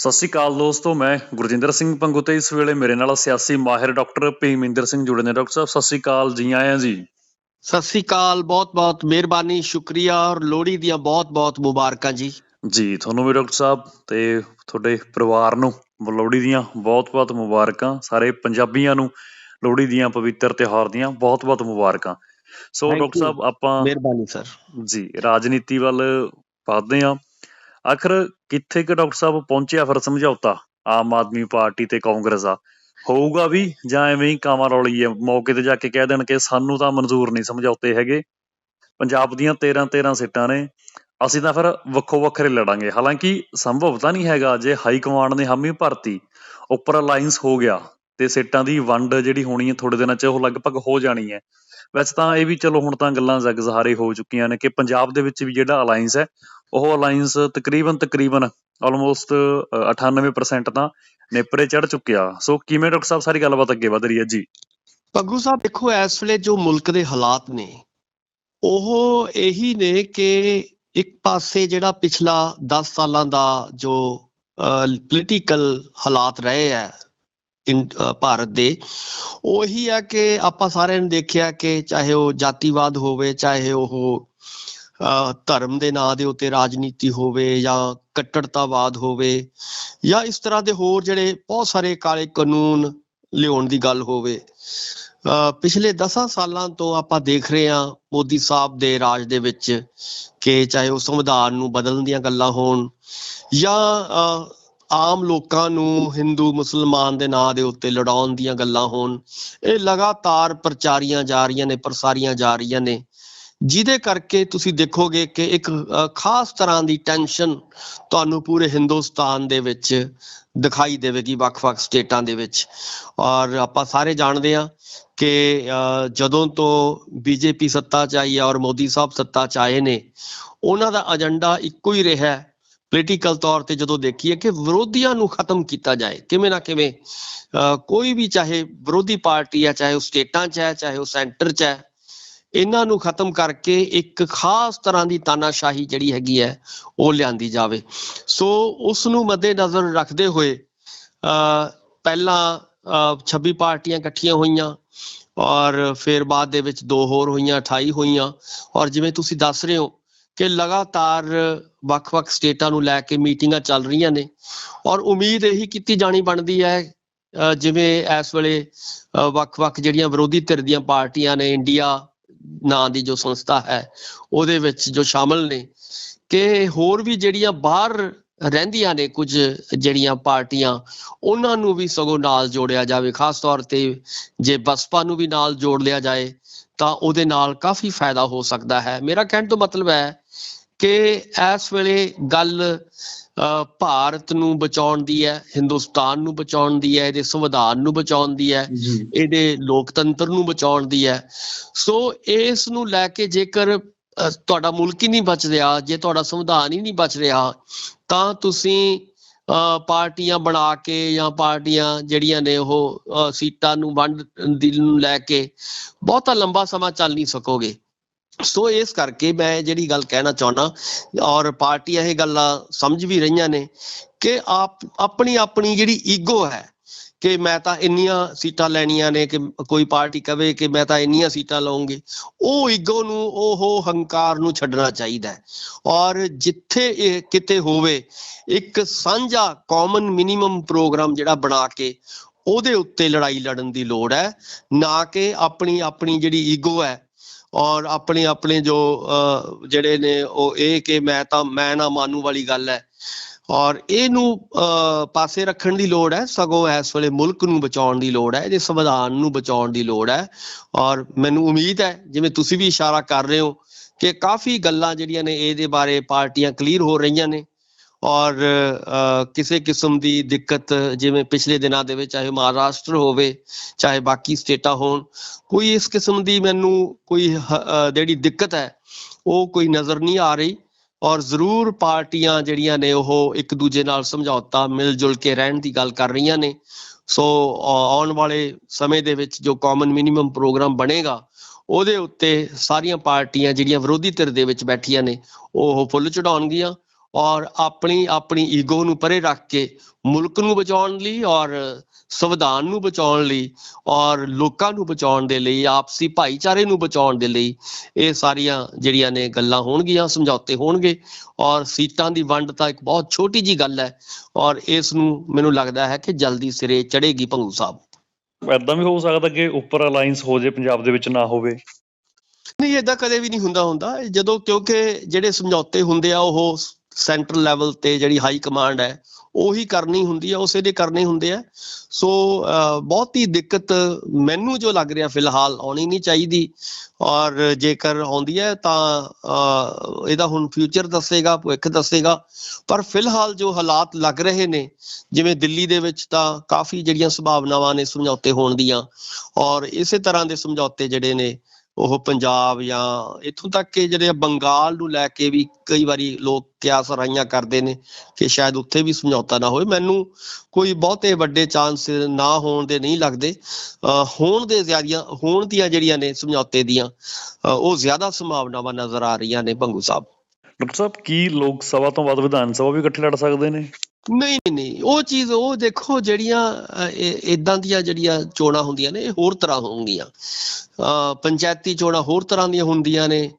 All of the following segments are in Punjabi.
ਸਤਿ ਸ਼੍ਰੀ ਅਕਾਲ ਦੋਸਤੋ ਮੈਂ ਗੁਰਜਿੰਦਰ ਸਿੰਘ ਪੰਗੂ ਤੇ ਇਸ ਵੇਲੇ ਮੇਰੇ ਨਾਲ ਸਿਆਸੀ ਮਾਹਿਰ ਡਾਕਟਰ ਭੀਮਿੰਦਰ ਸਿੰਘ ਜੁੜੇ ਨੇ। ਡਾਕਟਰ ਸਾਹਿਬ ਸਤਿ ਸ਼੍ਰੀ ਅਕਾਲ ਜੀ ਆਇਆਂ ਜੀ। ਸਤਿ ਸ੍ਰੀ ਅਕਾਲ ਬਹੁਤ ਬਹੁਤ ਮਿਹਰਬਾਨੀ ਸ਼ੁਕਰੀਆ ਔਰ ਲੋਹੜੀ ਦੀਆਂ ਬਹੁਤ ਬਹੁਤ ਮੁਬਾਰਕਾਂ ਜੀ। ਜੀ ਤੁਹਾਨੂੰ ਵੀ ਡਾਕਟਰ ਸਾਹਿਬ ਤੇ ਤੁਹਾਡੇ ਪਰਿਵਾਰ ਨੂੰ ਲੋਹੜੀ ਦੀਆਂ ਬਹੁਤ-ਬਹੁਤ ਮੁਬਾਰਕਾਂ ਸਾਰੇ ਪੰਜਾਬੀਆਂ ਨੂੰ ਲੋਹੜੀ ਦੀਆਂ ਪਵਿੱਤਰ ਤਿਉਹਾਰ ਦੀਆਂ ਬਹੁਤ-ਬਹੁਤ ਮੁਬਾਰਕਾਂ। So doctor. ਸਾਹਿਬ ਆਪਾਂ ਮਿਹਰਬਾਨੀ ਸਰ। ਜੀ ਰਾਜਨੀਤੀ ਵੱਲ ਵਧਦੇ ਹਾਂ। ਆਖਰ ਕਿੱਥੇ ਕਿ ਡਾਕਟਰ ਸਾਹਿਬ ਪਹੁੰਚਿਆ ਫਿਰ ਸਮਝੌਤਾ? ਆਮ ਆਦਮੀ ਪਾਰਟੀ ਤੇ ਕਾਂਗਰਸ ਆ ਹੋਊਗਾ ਵੀ ਜਾਂ ਐਵੇਂ ਹੀ ਕਾਵਾਂ ਰੌਲੀ ਹੈ ਮੌਕੇ ਤੇ ਜਾ ਕੇ ਕਹਿ ਦੇਣ ਕਿ ਸਾਨੂੰ ਤਾਂ ਮਨਜ਼ੂਰ ਨਹੀਂ ਸਮਝੌਤੇ ਹੈਗੇ। ਪੰਜਾਬ ਦੀਆਂ 13 13 ਸੀਟਾਂ ਨੇ। ਅਸੀਂ ਤਾਂ ਫਿਰ ਵੱਖੋ ਵੱਖਰੇ ਲੜਾਂਗੇ। ਹਾਲਾਂਕਿ ਸੰਭਵ ਤਾਂ ਨਹੀਂ ਹੈਗਾ, ਜੇ ਹਾਈ ਕਮਾਂਡ ਨੇ ਹਾਮੀ ਭਰਤੀ, ਉੱਪਰ ਅਲਾਈਅੰਸ ਹੋ ਗਿਆ ਤੇ ਸੀਟਾਂ ਦੀ ਵੰਡ ਜਿਹੜੀ ਹੋਣੀ ਹੈ ਥੋੜੇ ਦਿਨਾਂ 'ਚ ਉਹ ਲਗਭਗ ਹੋ ਜਾਣੀ ਹੈ। ਵੈਸੇ ਤਾਂ ਇਹ ਵੀ ਚਲੋ ਹੁਣ ਤਾਂ ਗੱਲਾਂ ਜਗ ਹੋ ਚੁੱਕੀਆਂ ਨੇ ਕਿ ਪੰਜਾਬ ਦੇ ਵਿੱਚ ਵੀ ਜਿਹੜਾ ਅਲਾਈਅੰਸ ਹੈ ਉਹ ਅਲਾਈਅੰਸ ਤਕਰੀਬਨ ਤਕਰੀਬਨ ਆਲਮੋਸਟ 98% ਤਾਂ ਨੇਪਰੇ ਚੜ ਚੁੱਕਿਆ। ਸੋ ਕਿਵੇਂ ਡਾਕਟਰ ਸਾਹਿਬ ਸਾਰੀ ਗੱਲਬਾਤ ਅੱਗੇ ਵਧ ਰਹੀ ਹੈ? ਜੀ। ਪੱਗੂ ਸਾਹਿਬ, ਦੇਖੋ, ਇਸ ਵੇਲੇ ਜੋ ਮੁਲਕ ਦੇ ਹਾਲਾਤ ਨੇ, ਉਹ ਇਹੀ ਨੇ ਕਿ ਇੱਕ ਪਾਸੇ ਜਿਹੜਾ ਪਿਛਲਾ 10 ਸਾਲਾਂ ਦਾ ਜੋ ਪੋਲੀਟੀਕਲ ਹਾਲਾਤ ਰਹੇ ਆ ਭਾਰਤ ਦੇ, ਉਹੀ ਹੈ ਕਿ ਆਪਾਂ ਸਾਰਿਆਂ ਨੇ ਦੇਖਿਆ ਕਿ ਚਾਹੇ ਉਹ ਜਾਤੀਵਾਦ ਹੋਵੇ, ਚਾਹੇ ਉਹ ਧਰਮ ਦੇ ਨਾਂ ਦੇ ਉੱਤੇ ਰਾਜਨੀਤੀ ਹੋਵੇ ਜਾਂ ਕੱਟੜਤਾਵਾਦ ਹੋਵੇ ਜਾਂ ਇਸ ਤਰ੍ਹਾਂ ਦੇ ਹੋਰ ਜਿਹੜੇ ਬਹੁਤ ਸਾਰੇ ਕਾਲੇ ਕਾਨੂੰਨ ਲਿਆਉਣ ਦੀ ਗੱਲ ਹੋਵੇ ਪਿਛਲੇ 10 ਸਾਲਾਂ ਤੋਂ ਆਪਾਂ ਦੇਖ ਰਹੇ ਹਾਂ ਮੋਦੀ ਸਾਹਿਬ ਦੇ ਰਾਜ ਦੇ ਵਿੱਚ ਕਿ ਚਾਹੇ ਉਹ ਸੰਵਿਧਾਨ ਨੂੰ ਬਦਲਣ ਦੀਆਂ ਗੱਲਾਂ ਹੋਣ ਜਾਂ ਆਮ ਲੋਕਾਂ ਨੂੰ ਹਿੰਦੂ ਮੁਸਲਮਾਨ ਦੇ ਨਾਂ ਦੇ ਉੱਤੇ ਲੜਾਉਣ ਦੀਆਂ ਗੱਲਾਂ ਹੋਣ, ਇਹ ਲਗਾਤਾਰ ਪ੍ਰਚਾਰੀਆਂ ਜਾ ਰਹੀਆਂ ਨੇ, ਪ੍ਰਸਾਰੀਆਂ ਜਾ ਰਹੀਆਂ ਨੇ। ਜਿਹਦੇ ਕਰਕੇ ਤੁਸੀਂ ਦੇਖੋਗੇ ਕਿ ਇੱਕ ਖਾਸ ਤਰ੍ਹਾਂ ਦੀ ਟੈਨਸ਼ਨ ਤੁਹਾਨੂੰ ਪੂਰੇ ਹਿੰਦੁਸਤਾਨ ਦੇ ਵਿੱਚ ਦਿਖਾਈ ਦੇਵੇਗੀ, ਵੱਖ-ਵੱਖ ਸਟੇਟਾਂ ਦੇ ਵਿੱਚ। ਔਰ ਆਪਾਂ ਸਾਰੇ ਜਾਣਦੇ ਹਾਂ ਕਿ ਜਦੋਂ ਤੋਂ ਬੀਜੇਪੀ ਸੱਤਾ 'ਚ ਆਈ ਹੈ ਔਰ ਮੋਦੀ ਸਾਹਿਬ ਸੱਤਾ 'ਚ ਆਏ ਨੇ, ਉਹਨਾਂ ਦਾ ਏਜੰਡਾ ਇੱਕੋ ਹੀ ਰਿਹਾ ਹੈ ਪੋਲੀਟੀਕਲ ਤੌਰ ਤੇ ਜਦੋਂ ਦੇਖੀਏ ਕਿ ਵਿਰੋਧੀਆਂ ਨੂੰ ਖਤਮ ਕੀਤਾ ਜਾਏ, ਕਿਵੇਂ ਨਾ ਕਿਵੇਂ ਕੋਈ ਵੀ ਚਾਹੇ ਵਿਰੋਧੀ ਪਾਰਟੀ ਹੈ, ਚਾਹੇ ਉਹ ਸਟੇਟਾਂ 'ਚ ਹੈ, ਚਾਹੇ ਉਹ ਸੈਂਟਰ 'ਚ ਹੈ ਇਹਨਾਂ ਨੂੰ ਖਤਮ ਕਰਕੇ ਇੱਕ ਖਾਸ ਤਰ੍ਹਾਂ ਦੀ ਤਾਨਾਸ਼ਾਹੀ ਜਿਹੜੀ ਹੈਗੀ ਹੈ ਉਹ ਲਿਆਂਦੀ ਜਾਵੇ। ਸੋ ਉਸ ਨੂੰ ਮੱਦੇ ਨਜ਼ਰ ਰੱਖਦੇ ਹੋਏ ਪਹਿਲਾਂ ਅ, 26 ਪਾਰਟੀਆਂ ਇਕੱਠੀਆਂ ਹੋਈਆਂ ਔਰ ਫਿਰ ਬਾਅਦ ਦੇ ਵਿੱਚ ਦੋ ਹੋਰ ਹੋਈਆਂ 28 ਹੋਈਆਂ। ਔਰ ਜਿਵੇਂ ਤੁਸੀਂ ਦੱਸ ਰਹੇ ਹੋ ਕਿ ਲਗਾਤਾਰ ਵੱਖ-ਵੱਖ ਸਟੇਟਾਂ ਨੂੰ ਲੈ ਕੇ ਮੀਟਿੰਗਾਂ ਚੱਲ ਰਹੀਆਂ ਨੇ ਔਰ ਉਮੀਦ ਇਹੀ ਕੀਤੀ ਜਾਣੀ ਬਣਦੀ ਹੈ ਜਿਵੇਂ ਇਸ ਵੇਲੇ ਵੱਖ-ਵੱਖ ਜਿਹੜੀਆਂ ਵਿਰੋਧੀ ਧਿਰ ਦੀਆਂ ਪਾਰਟੀਆਂ ਨੇ ਇੰਡੀਆ ਨਾਂ ਦੀ ਜੋ ਸੰਸਥਾ ਹੈ, ਉਹਦੇ ਵਿੱਚ ਜੋ ਸ਼ਾਮਲ ਨੇ, ਕਿ ਹੋਰ ਵੀ ਜਿਹੜੀਆਂ ਬਾਹਰ ਰਹਿੰਦੀਆਂ ਨੇ ਕੁਝ ਜਿਹੜੀਆਂ ਪਾਰਟੀਆਂ, ਉਹਨਾਂ ਨੂੰ ਵੀ ਸਗੋਂ ਨਾਲ ਜੋੜਿਆ ਜਾਵੇ। ਖਾਸ ਤੌਰ ਤੇ ਜੇ ਬਸਪਾ ਨੂੰ ਵੀ ਨਾਲ ਜੋੜ ਲਿਆ ਜਾਏ, ਤਾਂ ਉਹਦੇ ਨਾਲ ਕਾਫੀ ਫਾਇਦਾ ਹੋ ਸਕਦਾ ਹੈ। ਮੇਰਾ ਕਹਿਣ ਤੋਂ ਮਤਲਬ ਹੈ ਕਿ ਇਸ ਵੇਲੇ ਗੱਲ ਭਾਰਤ ਨੂੰ ਬਚਾਉਣ ਦੀ ਹੈ ਹਿੰਦੁਸਤਾਨ ਨੂੰ ਬਚਾਉਣ ਦੀ ਹੈ ਇਹਦੇ ਸੰਵਿਧਾਨ ਨੂੰ ਬਚਾਉਣ ਦੀ ਹੈ ਇਹਦੇ ਲੋਕਤੰਤਰ ਨੂੰ ਬਚਾਉਣ ਦੀ ਹੈ। ਸੋ ਇਸ ਨੂੰ ਲੈ ਕੇ ਜੇਕਰ ਤੁਹਾਡਾ ਮੁਲਕ ਹੀ ਨਹੀਂ ਬਚ ਰਿਹਾ ਜੇ ਤੁਹਾਡਾ ਸੰਵਿਧਾਨ ਹੀ ਨਹੀਂ ਬਚ ਰਿਹਾ ਤਾਂ ਤੁਸੀਂ ਪਾਰਟੀਆਂ ਬਣਾ ਕੇ ਜਾਂ ਪਾਰਟੀਆਂ ਜਿਹੜੀਆਂ ਨੇ ਉਹ ਸੀਟਾਂ ਨੂੰ ਵੰਡ ਦੀ ਨੂੰ ਲੈ ਕੇ ਬਹੁਤਾ ਲੰਬਾ ਸਮਾਂ ਚੱਲ ਨਹੀਂ ਸਕੋਗੇ। ਸੋ ਇਸ ਕਰਕੇ ਮੈਂ ਜਿਹੜੀ ਗੱਲ ਕਹਿਣਾ ਚਾਹੁੰਦਾ ਔਰ ਪਾਰਟੀਆਂ ਇਹ ਗੱਲਾਂ ਸਮਝ ਵੀ ਰਹੀਆਂ ਨੇ ਕਿ ਆਪ, ਆਪਣੀ ਆਪਣੀ ਜਿਹੜੀ ਈਗੋ ਹੈ ਕਿ ਮੈਂ ਤਾਂ ਇੰਨੀਆਂ ਸੀਟਾਂ ਲੈਣੀਆਂ ਨੇ ਕਿ ਕੋਈ ਪਾਰਟੀ ਕਵੇ ਕਿ ਮੈਂ ਤਾਂ ਇੰਨੀਆਂ ਸੀਟਾਂ ਲਵਾਂਗੀ ਉਹ ਈਗੋ ਨੂੰ, ਉਹ ਹੰਕਾਰ ਨੂੰ ਛੱਡਣਾ ਚਾਹੀਦਾ ਔਰ ਜਿੱਥੇ ਇਹ ਕਿਤੇ ਹੋਵੇ, ਇੱਕ ਸਾਂਝਾ ਕਾਮਨ ਮਿਨੀਮਮ ਪ੍ਰੋਗਰਾਮ ਜਿਹੜਾ ਬਣਾ ਕੇ ਉਹਦੇ ਉੱਤੇ ਲੜਾਈ ਲੜਨ ਦੀ ਲੋੜ ਹੈ, ਨਾ ਕਿ ਆਪਣੀ ਆਪਣੀ ਜਿਹੜੀ ਈਗੋ ਹੈ ਔਰ ਆਪਣੇ ਆਪਣੇ ਜੋ ਜਿਹੜੇ ਨੇ ਉਹ ਇਹ ਕਿ ਮੈਂ ਤਾਂ, ਮੈਂ ਨਾ ਮਾਨੂ ਵਾਲੀ ਗੱਲ ਹੈ। ਔਰ ਇਹਨੂੰ ਪਾਸੇ ਰੱਖਣ ਦੀ ਲੋੜ ਹੈ, ਸਗੋਂ ਇਸ ਵੇਲੇ ਮੁਲਕ ਨੂੰ ਬਚਾਉਣ ਦੀ ਲੋੜ ਹੈ ਇਹਦੇ ਸੰਵਿਧਾਨ ਨੂੰ ਬਚਾਉਣ ਦੀ ਲੋੜ ਹੈ। ਔਰ ਮੈਨੂੰ ਉਮੀਦ ਹੈ, ਜਿਵੇਂ ਤੁਸੀਂ ਵੀ ਇਸ਼ਾਰਾ ਕਰ ਰਹੇ ਹੋ, ਕਿ ਕਾਫੀ ਗੱਲਾਂ ਜਿਹੜੀਆਂ ਨੇ ਇਹਦੇ ਬਾਰੇ ਪਾਰਟੀਆਂ ਕਲੀਅਰ ਹੋ ਰਹੀਆਂ ਨੇ। ਔਰ ਕਿਸੇ ਕਿਸਮ ਦੀ ਦਿੱਕਤ ਜਿਵੇਂ ਪਿਛਲੇ ਦਿਨਾਂ ਦੇ ਵਿੱਚ, ਚਾਹੇ ਮਹਾਰਾਸ਼ਟਰ ਹੋਵੇ, ਚਾਹੇ ਬਾਕੀ ਸਟੇਟਾਂ ਹੋਣ, ਕੋਈ ਇਸ ਕਿਸਮ ਦੀ ਮੈਨੂੰ ਕੋਈ ਜਿਹੜੀ ਦਿੱਕਤ ਹੈ, ਉਹ ਕੋਈ ਨਜ਼ਰ ਨਹੀਂ ਆ ਰਹੀ। ਔਰ ਜ਼ਰੂਰ ਪਾਰਟੀਆਂ ਜਿਹੜੀਆਂ ਨੇ, ਉਹ ਇੱਕ ਦੂਜੇ ਨਾਲ ਸਮਝੌਤਾ ਮਿਲ ਜੁਲ ਕੇ ਰਹਿਣ ਦੀ ਗੱਲ ਕਰ ਰਹੀਆਂ ਨੇ। ਸੋ ਆਉਣ ਵਾਲੇ ਸਮੇਂ ਦੇ ਵਿੱਚ ਜੋ ਕਾਮਨ ਮਿਨੀਮਮ ਪ੍ਰੋਗਰਾਮ ਬਣੇਗਾ, ਉਹਦੇ ਉੱਤੇ ਸਾਰੀਆਂ ਪਾਰਟੀਆਂ ਜਿਹੜੀਆਂ ਵਿਰੋਧੀ ਧਿਰ ਦੇ ਵਿੱਚ ਬੈਠੀਆਂ ਨੇ, ਉਹ ਫੁੱਲ ਚੜਾਉਣਗੀਆਂ ਔਰ ਆਪਣੀ ਆਪਣੀ ਈਗੋ ਨੂੰ ਪਰੇ ਰੱਖ ਕੇ ਮੁਲਕ ਨੂੰ ਬਚਾਉਣ ਲਈ ਔਰ ਸੰਵਿਧਾਨ ਨੂੰ ਬਚਾਉਣ ਲਈ ਔਰ ਲੋਕਾਂ ਨੂੰ ਬਚਾਉਣ ਦੇ ਲਈ ਆਪਸੀ ਭਾਈਚਾਰੇ ਨੂੰ ਬਚਾਉਣ ਦੇ ਲਈ ਇਹ ਸਾਰੀਆਂ ਜਿਹੜੀਆਂ ਨੇ ਗੱਲਾਂ ਹੋਣਗੀਆਂ ਸਮਝੌਤੇ ਹੋਣਗੇ ਔਰ ਸੀਟਾਂ ਦੀ ਵੰਡ ਤਾਂ ਇੱਕ ਬਹੁਤ ਛੋਟੀ ਜੀ ਗੱਲ ਹੈ ਔਰ ਇਸ ਨੂੰ ਮੈਨੂੰ ਲੱਗਦਾ ਹੈ ਕਿ ਜਲਦੀ ਸਿਰੇ ਚੜੇਗੀ ਭੰਗੂ ਸਾਹਿਬ। ਐਦਾਂ ਵੀ ਹੋ ਸਕਦਾ ਕਿ ਉੱਪਰ ਅਲਾਈਅੰਸ ਹੋ ਜੇ ਪੰਜਾਬ ਦੇ ਵਿੱਚ ਨਾ ਹੋਵੇ। ਨਹੀਂ ਇਦਾਂ ਕਦੇ ਵੀ ਨਹੀਂ ਹੁੰਦਾ ਹੁੰਦਾ। ਜਦੋਂ ਕਿਉਂਕਿ ਜਿਹੜੇ ਸਮਝੌਤੇ ਹੁੰਦੇ ਆ ਉਹ ਸੈਂਟਰਲ ਲੈਵਲ ਤੇ ਜਿਹੜੀ ਹਾਈ ਕਮਾਂਡ ਹੈ ਉਹੀ ਕਰਨੀ ਹੁੰਦੀ ਹੈ ਉਸੇ ਦੇ ਕਰਨੇ ਹੁੰਦੇ ਆ। ਸੋ ਅਹ, ਬਹੁਤੀ ਦਿੱਕਤ ਮੈਨੂੰ ਜੋ ਲੱਗ ਰਿਹਾ ਫਿਲਹਾਲ ਆਉਣੀ ਨਹੀਂ ਚਾਹੀਦੀ। ਔਰ ਜੇਕਰ ਆਉਂਦੀ ਹੈ ਤਾਂ ਇਹਦਾ ਹੁਣ ਫਿਊਚਰ ਦੱਸੇਗਾ ਭਵਿੱਖ ਦੱਸੇਗਾ। ਪਰ ਫਿਲਹਾਲ ਜੋ ਹਾਲਾਤ ਲੱਗ ਰਹੇ ਨੇ ਜਿਵੇਂ ਦਿੱਲੀ ਦੇ ਵਿੱਚ ਤਾਂ ਕਾਫੀ ਜਿਹੜੀਆਂ ਸੰਭਾਵਨਾਵਾਂ ਨੇ ਸਮਝੌਤੇ ਹੋਣ ਦੀਆਂ। ਔਰ ਇਸੇ ਤਰ੍ਹਾਂ ਦੇ ਸਮਝੌਤੇ ਜਿਹੜੇ ਨੇ ਉਹ ਪੰਜਾਬ ਜਾਂ ਇੱਥੋਂ ਤੱਕ ਕਿ ਜਿਹੜੇ ਬੰਗਾਲ ਨੂੰ ਲੈ ਕੇ ਵੀ ਕਈ ਵਾਰੀ ਲੋਕ ਕਿਆਸ ਰਾਈਆਂ ਕਰਦੇ ਨੇ ਕਿ ਸ਼ਾਇਦ ਉੱਥੇ ਵੀ ਸਮਝੌਤਾ ਨਾ ਹੋਵੇ। ਮੈਨੂੰ ਕੋਈ ਬਹੁਤੇ ਵੱਡੇ ਚਾਂਸ ਨਾ ਹੋਣ ਦੇ ਨਹੀਂ ਲੱਗਦੇ। ਹੋਣ ਦੇ ਜ਼ਿਆਦੀਆਂ, ਹੋਣ ਦੀਆਂ ਜਿਹੜੀਆਂ ਨੇ ਸਮਝੌਤੇ ਦੀਆਂ ਉਹ ਜ਼ਿਆਦਾ ਸੰਭਾਵਨਾਵਾਂ ਨਜ਼ਰ ਆ ਰਹੀਆਂ ਨੇ ਭੰਗੂ ਸਾਹਿਬ। ਡਾਕਟਰ ਸਾਹਿਬ, ਕੀ ਲੋਕ ਸਭਾ ਤੋਂ ਬਾਅਦ ਵਿਧਾਨ ਸਭਾ ਵੀ ਇਕੱਠੇ ਲੜ ਸਕਦੇ ਨੇ? ਨਹੀਂ ਨਹੀਂ ਉਹ ਚੀਜ਼, ਉਹ ਦੇਖੋ ਜਿਹੜੀਆਂ ਇਦਾਂ ਦੀਆਂ ਜਿਹੜੀਆਂ ਚੋਣਾਂ ਹੁੰਦੀਆਂ ਨੇ, ਇਹ ਹੋਰ ਤਰ੍ਹਾਂ ਹੋਣਗੀਆਂ। ਅਹ, ਪੰਚਾਇਤੀ ਚੋਣਾਂ ਹੋਰ ਤਰ੍ਹਾਂ ਦੀਆਂ ਹੁੰਦੀਆਂ ਨੇ।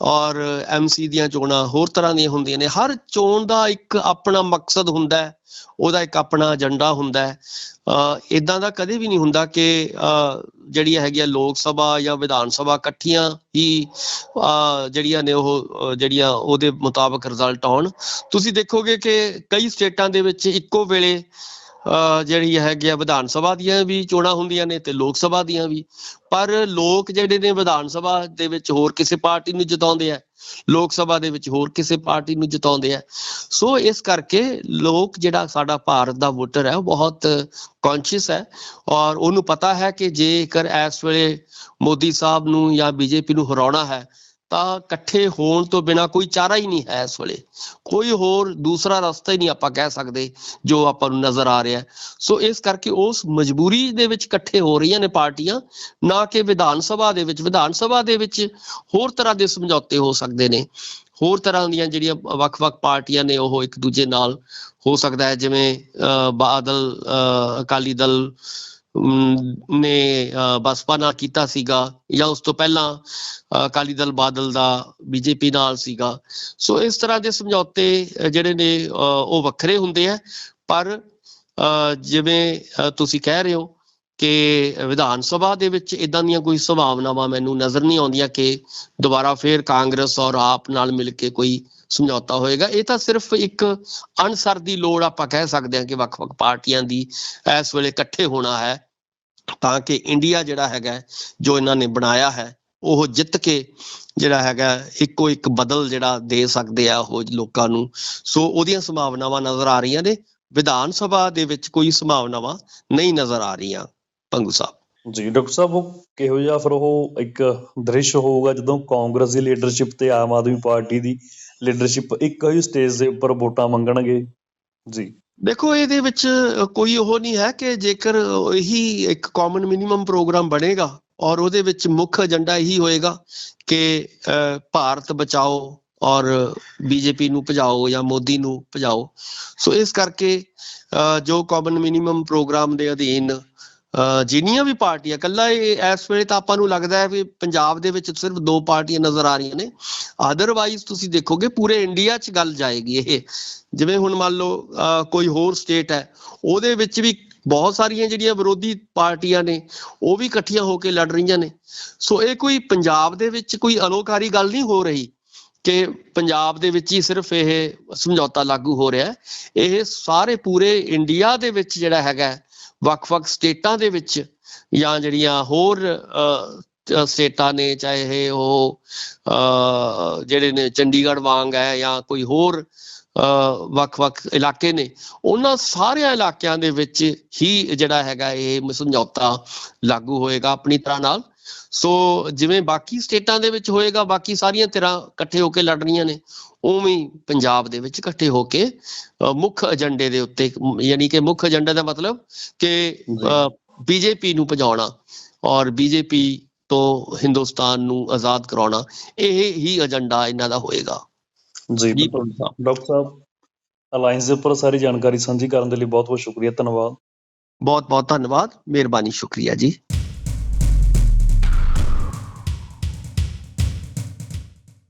ਔਰ ਐਮਸੀ ਦੀਆਂ ਚੋਣਾਂ ਹੋਰ ਤਰ੍ਹਾਂ ਦੀਆਂ ਹੁੰਦੀਆਂ ਨੇ। ਹਰ ਚੋਣ ਦਾ ਇੱਕ ਆਪਣਾ ਮਕਸਦ ਹੁੰਦਾ ਹੈ, ਉਹਦਾ ਇੱਕ ਆਪਣਾ ਏਜੰਡਾ ਹੁੰਦਾ ਹੈ। ਅਹ ਇਦਾਂ ਦਾ ਕਦੇ ਵੀ ਨਹੀਂ ਹੁੰਦਾ ਕਿ, ਅਹ ਜਿਹੜੀਆਂ ਹੈਗੀਆਂ ਲੋਕ ਸਭਾ ਜਾਂ ਵਿਧਾਨ ਸਭਾ ਇਕੱਠੀਆਂ ਹੀ, ਅਹ ਜਿਹੜੀਆਂ ਨੇ ਉਹ, ਜਿਹੜੀਆਂ ਉਹਦੇ ਮੁਤਾਬਕ ਰਿਜ਼ਲਟ ਆਉਣ। ਤੁਸੀਂ ਦੇਖੋਗੇ ਕਿ ਕਈ ਸਟੇਟਾਂ ਦੇ ਵਿੱਚ ਇੱਕੋ ਵੇਲੇ ਜਿਹੜੀ ਹੈਗੀ ਆ ਵਿਧਾਨ ਸਭਾ ਦੀਆਂ ਵੀ ਚੋਣਾਂ ਹੁੰਦੀਆਂ ਨੇ ਤੇ ਲੋਕ ਸਭਾ ਦੀਆਂ ਵੀ। ਪਰ ਲੋਕ ਜਿਹੜੇ ਨੇ ਵਿਧਾਨ ਸਭਾ ਦੇ ਵਿੱਚ ਹੋਰ ਕਿਸੇ ਪਾਰਟੀ ਨੂੰ ਜਿਤਾਉਂਦੇ ਆ, ਲੋਕ ਸਭਾ ਦੇ ਵਿੱਚ ਹੋਰ ਕਿਸੇ ਪਾਰਟੀ ਨੂੰ ਜਿਤਾਉਂਦੇ ਆ। ਸੋ ਇਸ ਕਰਕੇ ਲੋਕ ਜਿਹੜਾ ਸਾਡਾ ਭਾਰਤ ਦਾ ਵੋਟਰ ਹੈ, ਉਹ ਬਹੁਤ ਕੌਨਸ਼ੀਅਸ ਹੈ ਔਰ ਉਹਨੂੰ ਪਤਾ ਹੈ ਕਿ ਜੇਕਰ ਇਸ ਵੇਲੇ ਮੋਦੀ ਸਾਹਿਬ ਨੂੰ ਜਾਂ ਬੀਜੇਪੀ ਨੂੰ ਹਰਾਉਣਾ ਹੈ ਤਾਂ ਇਕੱਠੇ ਹੋਣ ਤੋਂ ਬਿਨਾ ਕੋਈ ਚਾਰਾ ਹੀ ਨਹੀਂ ਹੈ ਇਸ ਵੇਲੇ। ਕੋਈ ਹੋਰ ਦੂਸਰਾ ਰਸਤਾ ਹੀ ਨਹੀਂ ਆਪਾਂ ਕਹਿ ਸਕਦੇ ਜੋ ਆਪਾਂ ਨੂੰ ਨਜ਼ਰ ਆ ਰਿਹਾ। ਸੋ ਇਸ ਕਰਕੇ ਉਸ ਮਜਬੂਰੀ ਦੇ ਵਿੱਚ ਇਕੱਠੇ ਹੋ ਰਹੀਆਂ ਨੇ ਪਾਰਟੀਆਂ ਨਾ ਕਿ ਵਿਧਾਨ ਸਭਾ ਦੇ ਵਿੱਚ। ਵਿਧਾਨ ਸਭਾ ਦੇ ਵਿੱਚ ਹੋਰ ਤਰ੍ਹਾਂ ਦੇ ਸਮਝੌਤੇ ਹੋ ਸਕਦੇ ਨੇ। ਹੋਰ ਤਰ੍ਹਾਂ ਦੀਆਂ ਜਿਹੜੀਆਂ ਵੱਖ-ਵੱਖ ਪਾਰਟੀਆਂ ਨੇ ਉਹ ਇੱਕ ਦੂਜੇ ਨਾਲ ਹੋ ਸਕਦਾ ਹੈ। ਜਿਵੇਂ ਅਹ, ਬਾਦਲ ਅਹ, ਅਕਾਲੀ ਦਲ ਨੇ ਬਸਪਾ ਨਾਲ ਕੀਤਾ ਸੀਗਾ ਜਾਂ ਉਸ ਤੋਂ ਪਹਿਲਾਂ ਅਕਾਲੀ ਦਲ ਬਾਦਲ ਦਾ ਬੀਜੇਪੀ ਨਾਲ ਸੀਗਾ। ਸੋ ਇਸ ਤਰ੍ਹਾਂ ਦੇ ਸਮਝੌਤੇ ਜਿਹੜੇ ਨੇ ਉਹ ਵੱਖਰੇ ਹੁੰਦੇ ਆ। ਪਰ ਅਹ, ਜਿਵੇਂ ਤੁਸੀਂ ਕਹਿ ਰਹੇ ਹੋ ਕਿ ਵਿਧਾਨ ਸਭਾ ਦੇ ਵਿੱਚ ਇਦਾਂ ਦੀਆਂ ਕੋਈ ਸੰਭਾਵਨਾਵਾਂ ਮੈਨੂੰ ਨਜ਼ਰ ਨਹੀਂ ਆਉਂਦੀਆਂ ਕਿ ਦੁਬਾਰਾ ਫੇਰ ਕਾਂਗਰਸ ਔਰ ਆਪ ਨਾਲ ਮਿਲ ਕੇ ਕੋਈ ਸਮਝੌਤਾ ਹੋਏਗਾ। ਇਹ ਤਾਂ ਸਿਰਫ ਇੱਕ ਅਨਸਰ ਦੀ ਲੋੜ ਆਪਾਂ ਕਹਿ ਸਕਦੇ ਹਾਂ ਕਿ ਵੱਖ-ਵੱਖ ਪਾਰਟੀਆਂ ਦੀ ਇਸ ਵੇਲੇ ਇਕੱਠੇ ਹੋਣਾ ਹੈ। ਤਾਂ ਕਿ ਇੰਡੀਆ ਜਿਹੜਾ ਹੈਗਾ, ਜੋ ਇਹਨਾਂ ਨੇ ਬਣਾਇਆ ਹੈ, ਉਹ ਜਿੱਤ ਕੇ ਜਿਹੜਾ ਹੈਗਾ, ਇੱਕੋ ਇੱਕ ਬਦਲ ਜਿਹੜਾ ਦੇ ਸਕਦੇ ਆ ਉਹ ਲੋਕਾਂ ਨੂੰ। ਸੋ ਉਹਦੀਆਂ ਸੰਭਾਵਨਾਵਾਂ ਨਜ਼ਰ ਆ ਰਹੀਆਂ ਨੇ। ਵਿਧਾਨ ਸਭਾ ਦੇ ਵਿੱਚ ਕੋਈ ਸੰਭਾਵਨਾਵਾਂ ਨਹੀਂ ਨਜ਼ਰ ਆ ਰਹੀਆਂ, ਪੰਗੂ ਸਾਹਿਬ। ਜੀ, ਡਾਕਟਰ ਸਾਹਿਬ, ਉਹ ਕਿਹੋ ਜਿਹਾ ਫਿਰ ਉਹ ਇੱਕ ਦ੍ਰਿਸ਼ ਹੋਊਗਾ ਜਦੋਂ ਕਾਂਗਰਸ ਦੀ ਲੀਡਰਸ਼ਿਪ ਤੇ ਆਮ ਆਦਮੀ ਪਾਰਟੀ ਦੀ ਲੀਡਰਸ਼ਿਪ ਇੱਕੋ ਹੀ ਸਟੇਜ ਦੇ ਉੱਪਰ ਵੋਟਾਂ ਮੰਗਣਗੇ? ਜੀ। ਦੇਖੋ ਇਹਦੇ ਵਿੱਚ ਕੋਈ ਉਹ ਨਹੀਂ ਹੈ ਕਿ ਜੇਕਰ ਇਹੀ ਇੱਕ ਕਾਮਨ ਮਿਨੀਮਮ ਪ੍ਰੋਗਰਾਮ ਬਣੇਗਾ ਔਰ ਉਹਦੇ ਵਿੱਚ ਮੁੱਖ ਏਜੰਡਾ ਇਹੀ ਹੋਏਗਾ ਕਿ ਭਾਰਤ ਬਚਾਓ ਔਰ ਬੀਜੇਪੀ ਨੂੰ ਭਜਾਓ ਜਾਂ ਮੋਦੀ ਨੂੰ ਭਜਾਓ। ਸੋ ਇਸ ਕਰਕੇ ਅ, ਜੋ ਕਾਮਨ ਮਿਨੀਮਮ ਪ੍ਰੋਗਰਾਮ ਦੇ ਅਧੀਨ ਜਿੰਨੀਆਂ ਵੀ ਪਾਰਟੀਆਂ ਕੱਲਾ ਇਹ ਇਸ ਵੇਲੇ ਤਾਂ ਆਪਾਂ ਨੂੰ ਲੱਗਦਾ ਹੈ ਵੀ ਪੰਜਾਬ ਦੇ ਵਿੱਚ ਸਿਰਫ ਦੋ ਪਾਰਟੀਆਂ ਨਜ਼ਰ ਆ ਰਹੀਆਂ ਨੇ। ਅਦਰਵਾਈਜ਼ ਤੁਸੀਂ ਦੇਖੋਗੇ ਪੂਰੇ ਇੰਡੀਆ 'ਚ ਗੱਲ ਜਾਏਗੀ ਇਹ। ਜਿਵੇਂ ਹੁਣ ਮੰਨ ਲਓ ਕੋਈ ਹੋਰ ਸਟੇਟ ਹੈ, ਉਹਦੇ ਵਿੱਚ ਵੀ ਬਹੁਤ ਸਾਰੀਆਂ ਜਿਹੜੀਆਂ ਵਿਰੋਧੀ ਪਾਰਟੀਆਂ ਨੇ, ਉਹ ਵੀ ਇਕੱਠੀਆਂ ਹੋ ਕੇ ਲੜ ਰਹੀਆਂ ਨੇ। ਸੋ ਇਹ ਕੋਈ ਪੰਜਾਬ ਦੇ ਵਿੱਚ ਕੋਈ ਅਲੋਕਾਰੀ ਗੱਲ ਨਹੀਂ ਹੋ ਰਹੀ ਕਿ ਪੰਜਾਬ ਦੇ ਵਿੱਚ ਹੀ ਸਿਰਫ ਇਹ ਸਮਝੌਤਾ ਲਾਗੂ ਹੋ ਰਿਹਾ ਹੈ। ਇਹ ਸਾਰੇ ਪੂਰੇ ਇੰਡੀਆ ਦੇ ਵਿੱਚ ਜਿਹੜਾ ਹੈਗਾ ਵੱਖ-ਵੱਖ ਸਟੇਟਾਂ ਦੇ ਵਿੱਚ ਜਾਂ ਜਿਹੜੀਆਂ ਹੋਰ ਸਟੇਟਾਂ ਨੇ ਚਾਹੇ ਉਹ ਅਹ, ਜਿਹੜੇ ਨੇ ਚੰਡੀਗੜ੍ਹ ਵਾਂਗ ਹੈ ਜਾਂ ਕੋਈ ਹੋਰ ਅਹ ਵੱਖ-ਵੱਖ ਇਲਾਕੇ ਨੇ ਉਹਨਾਂ ਸਾਰਿਆਂ ਇਲਾਕਿਆਂ ਦੇ ਵਿੱਚ ਹੀ ਜਿਹੜਾ ਹੈਗਾ ਇਹ ਸਮਝੌਤਾ ਲਾਗੂ ਹੋਏਗਾ ਆਪਣੀ ਤਰ੍ਹਾਂ ਨਾਲ। ਸੋ ਜਿਵੇਂ ਬਾਕੀ ਸਟੇਟਾਂ ਦੇ ਵਿੱਚ ਹੋਏਗਾ ਬਾਕੀ ਸਾਰੀਆਂ ਤਰ੍ਹਾਂ ਇਕੱਠੇ ਹੋ ਕੇ ਲੜ ਰਹੀਆਂ ਨੇ ਉਵੇਂ ਪੰਜਾਬ ਦੇ ਵਿੱਚ ਇਕੱਠੇ ਹੋ ਕੇ ਮੁੱਖ ਏਜੰਡੇ ਦੇ ਉੱਤੇ ਯਾਨੀ ਕਿ ਮੁੱਖ ਏਜੰਡੇ ਦਾ ਮਤਲਬ ਕਿ ਬੀਜੇਪੀ ਨੂੰ ਭਜਾਉਣਾ ਔਰ ਬੀਜੇਪੀ ਤੋਂ ਹਿੰਦੁਸਤਾਨ ਨੂੰ ਆਜ਼ਾਦ ਕਰਾਉਣਾ ਇਹ ਹੀ ਏਜੰਡਾ ਇਹਨਾਂ ਦਾ ਹੋਏਗਾ। ਜੀ ਡਾਕਟਰ ਸਾਹਿਬ ਅਲਾਈਅੰਸ ਦੇ ਉੱਪਰ ਸਾਰੀ ਜਾਣਕਾਰੀ ਸਾਂਝੀ ਕਰਨ ਦੇ ਲਈ ਬਹੁਤ ਬਹੁਤ ਸ਼ੁਕਰੀਆ ਧੰਨਵਾਦ। ਬਹੁਤ ਬਹੁਤ ਧੰਨਵਾਦ ਮਿਹਰਬਾਨੀ ਸ਼ੁਕਰੀਆ ਜੀ।